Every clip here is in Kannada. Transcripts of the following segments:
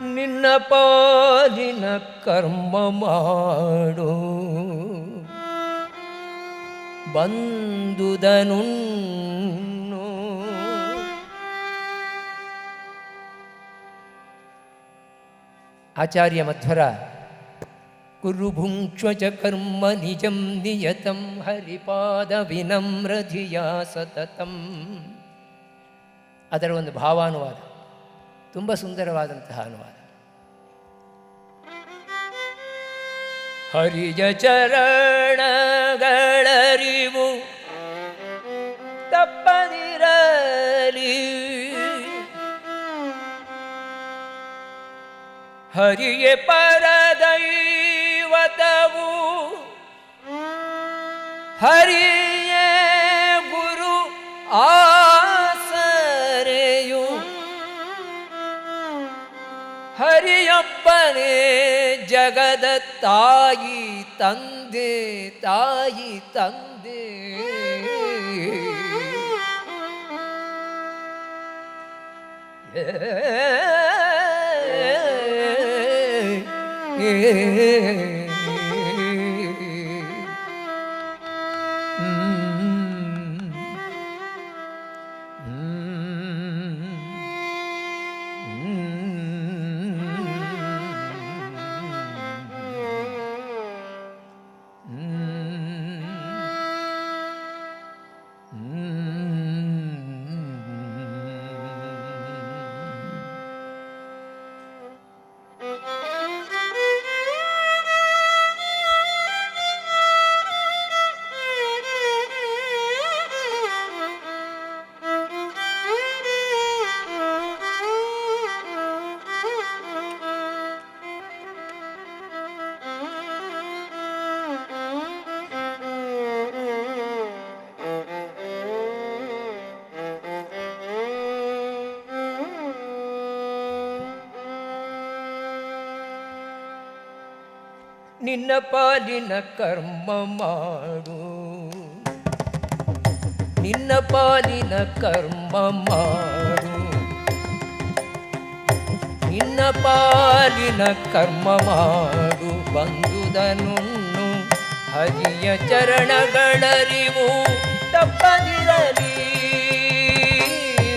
ನಿನ್ನ ಪಾಲಿನ ಕರ್ಮ ಮಾಡು. ಬಂದುದನು ಆಚಾರ್ಯ ಮಧ್ವರ ಕುರು ಭುಂಕ್ಷ ಚ ಕರ್ಮ ನಿಜಂ ನಿಯತಂ ಹರಿಪಾದ ವಿನಮ್ರಧಿಯ ಸತತಂ ಅದರ ಒಂದು ಭಾವಾನುವಾದ. ತುಂಬ ಸುಂದರವಾದಂತಹ ಅನುವಾದ. ಹರಿಯ ಚರಣಗಳರಿವು ತಪ್ಪದಿರಲಿ. ಹರಿಯ ಪರದೈವತವು ಹರಿಯ ಗುರು ಆಸರೆಯು ಹರಿಯಪ್ಪನೇ ಜಗದ ತಾಯಿ ತಂದೆ ತಾಯಿ ತಂದೆ ನಿನ್ನ ಪಾಲಿನ ಕರ್ಮ ಮಾಡು. ನಿನ್ನ ಪಾಲಿನ ಕರ್ಮ ಮಾಡು. ನಿನ್ನ ಪಾಲಿನ ಕರ್ಮ ಮಾಡು. ಬಂದುದನುಣ್ಣು ಹರಿಯ ಚರಣಗಳರಿವು ತಪ್ಪದಿರಲಿ.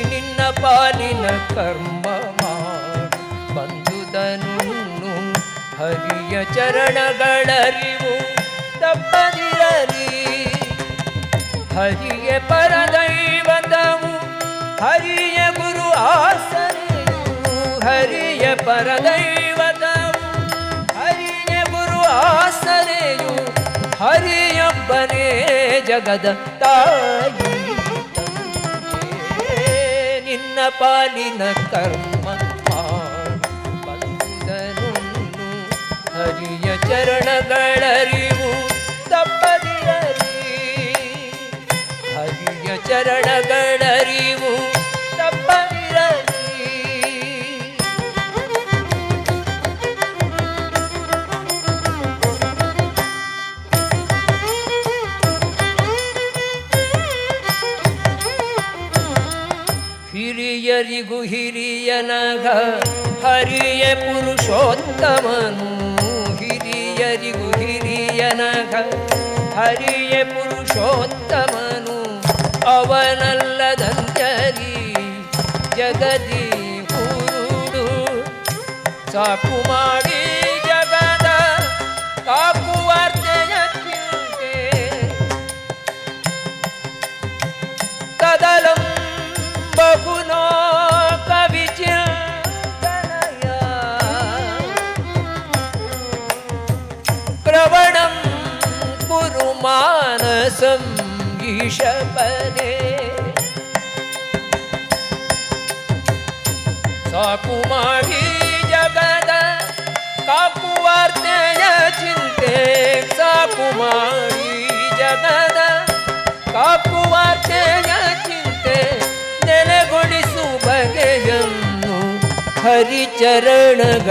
ನಿನ್ನ ಪಾಲಿನ ಕರ್ಮ ಮಾಡು. ಬಂದುದನುಣ್ಣು ಹರಿಯ ಚರಣಗಳರಿವು ತಪ್ಪದಿರಲಿ ಹರಿಯ ಪರದೈವತವು ಹರಿಯ ಗುರು ಆಸರೆಯು, ಹರಿಯ ಪರದೈವತವು ಹರಿಯ ಗುರು ಆಸರೆಯು, ಹರಿಯೊಬ್ಬನೇ ಜಗದ ತಾಯಿ. ನಿನ್ನ ಪಾಲಿನ ಕರ್ಮ ಹರಿಯ ಚರಣಗಳರಿವು ತಪ್ಪದಿರಲಿ ಹರಿಯ ಚರಣಗಳರಿವು ತಪ್ಪದಿರಲಿ ಹಿರಿಯರಿಗೂ ಹಿರಿಯನಗ ಹರಿಯ ಪುರುಷೋತ್ತಮನು. ಹಿರಿಯರಿಗೂ ಹಿರಿಯನಗ ಹರಿಯ ಪುರುಷೋತ್ತಮನು. ಅವನಲ್ಲದಂತರಿ ಜಗದಿ ಹುರುಡು. ಸಾಕು ಮಾಡಿ ಕುರು ಮಾನಸಂ ಈಶಪನೆ ಸಾಕು ಮಾಡಿ ಜಗದ ಕಾಕುವಾರ್ತೆಯ ಚಿಂತೆ ಸಾಕು ಮಾಡಿ ಜಗದ ಕಾಕುವಾರ್ತೆಯ ಚಿಂತೆ ನೆಲೆಗೊಳಿಸು ಬಗೆಯನ್ನು ಹರಿಚರಣಗಳಲ್ಲಿ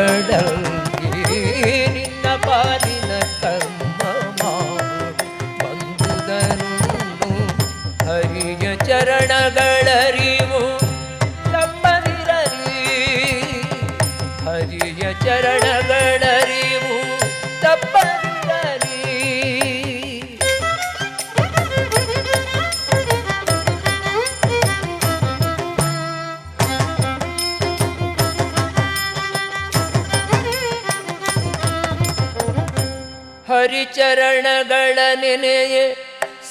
ಹರಿಚರಣಗಳ ನೆನೆಯೇ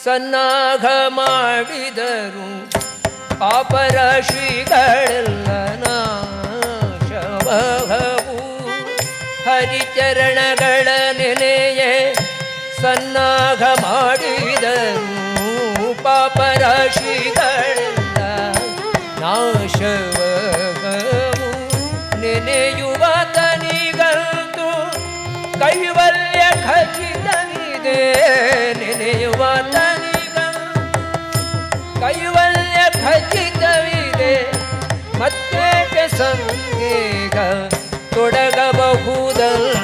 ಸನ್ನಾಗ ಮಾಡಿದರು. ಪಾಪರಾಶಿಗಳೆಲ್ಲ ನಾಶವಹವು ಹರಿಚರಣಗಳ ನೆನೆಯೇ ಸನ್ನಾಗ ಮಾಡಿದರು. ಪಾಪರಾಶಿಗಳೆಲ್ಲ ನಾಶವಹವು ನೆನೆಯುವ ತನಿಗಂತು ಕೈವಲ್ಯ ಖಚಿತವಿದೆ ನೆನೆಯುವ ತನಿಗ ಕೈವಲ್ಯ ಖಚಿತವಿದೆ ಮತ್ತೆ ಸಂಗೀಗ ತೊಡಗಬಹುದಲ್ಲ?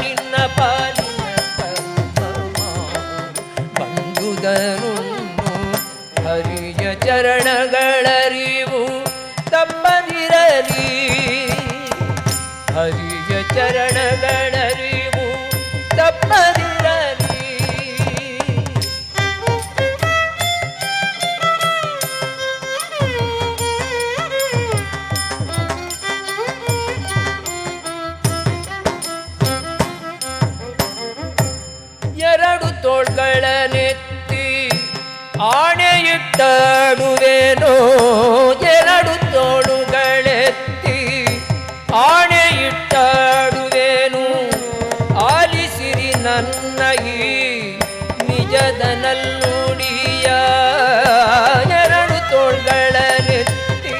ನಿನ್ನ ಪಾಲಿನ ಬಂದುದನು ಹರಿಯ ಚರಣಗಳರಿವು ತಪ್ಪದಿರಲಿ ನೆತ್ತಿ ಆಣೆಯಿಟ್ಟಾಡುವೆನೋ ಎರಡು ತೋಳುಗಳೆತ್ತಿ ಆಣೆಯಿಟ್ಟಾಡುವೆನು ಆಲಿಸಿರಿ ನನ್ನ ಈ ನಿಜದ ಎರಡು ತೋಳ್ಗಳ ನೆತ್ತಿ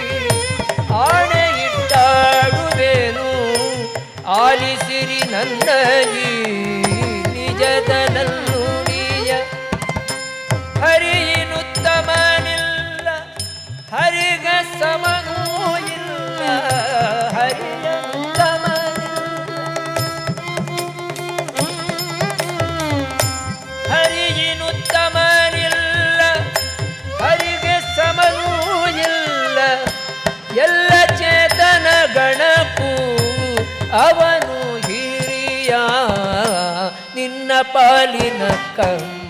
ಆಣೆಯಿಟ್ಟಾಡುವೆನು ಆಲಿಸಿರಿ ನನ್ನ ಸಮನೂ ಇಲ್ಲ ಹರಿಯನುತ್ತಮನಿಲ್ಲ ಹರಿಯಿನುತ್ತಮನಿಲ್ಲ ಹರಿಗೆ ಸಮನೂ ಇಲ್ಲ. ಎಲ್ಲ ಚೇತನ ಗಣಕು ಅವನು ಹಿರಿಯ, ನಿನ್ನ ಪಾಲಿನ ಕರ್ಮ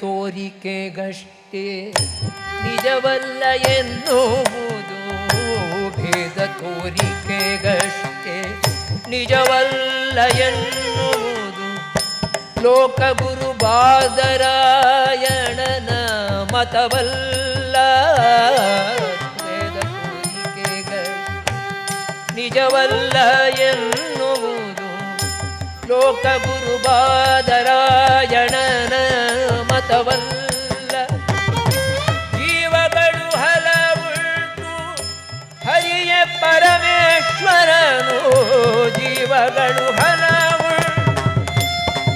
ತೋರಿಕೆಗಷ್ಟೇ ನಿಜವಲ್ಲ ಎನ್ನುವುದು ಭೇದ ತೋರಿಕೆಗಷ್ಟೇ ನಿಜವಲ್ಲ ಎನ್ನುವುದು ಲೋಕಗುರು ಬಾದರಾಯಣನ ಮತವಲ್ಲ ಭೇದ ತೋರಿಕೆಗಷ್ಟೇ ನಿಜವಲ್ಲ ಎನ್ನುವುದು ಲೋಕಗುರು ಬಾದರಾಯಣನ ಮತವಲ್ಲ ಜೀವಗಳು ಹಲವುಂಟು ಹರಿಯ ಪರಮೇಶ್ವರನು, ಜೀವಗಳು ಹಲವುಂಟು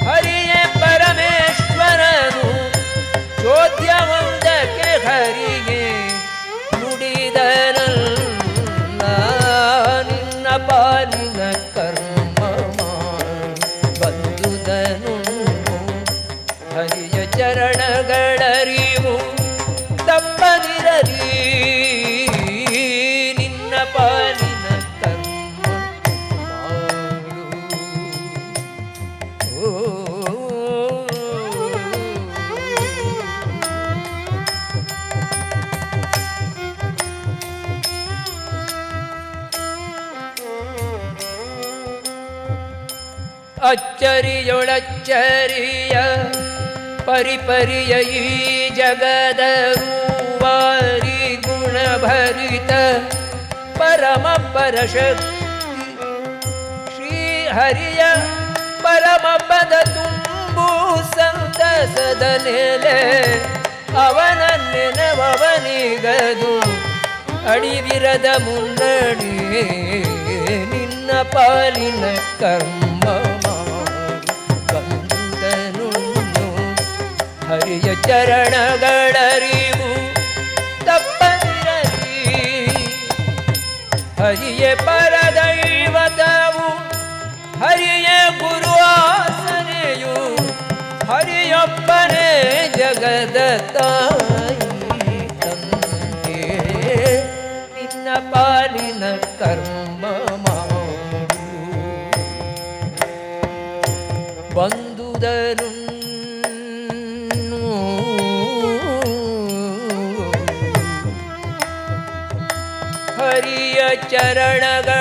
ಹರಿಯ ಪರಮೇಶ್ವರನು, ಚೋದ್ಯ ಒಂದಕ್ಕೆ ಹರಿಗೆ ನುಡಿದನಲ್ಲ. ನಿನ್ನ ಪಾಲಿನ ಅಚ್ಚರಿಯೊಳಚ್ಚರಿಯ ಪರಿಪರಿಯ ಈ ಜಗದ ರೂವಾರಿ ಗುಣಭರಿತ ಪರಮ ಪರಶಕ್ತಿ ಶ್ರೀ ಹರಿಯ ಪರಮ ಪದ ತುಂಬು ಸಂತಸದ ನೆಲೆ ಅವನ ನೆನವನಿಗದು ಅಡಿವಿರದ ಮುನ್ನಡಿ ನಿನ್ನ ಪಾಲಿನ ಕರ್ಮ ಹರಿಯ ಚರಣಗಳರಿವು ತಪ್ಪದಿರಲಿ. ಹರಿಯ ಪರದೈವತವು ಚರಣಗಳರಿವು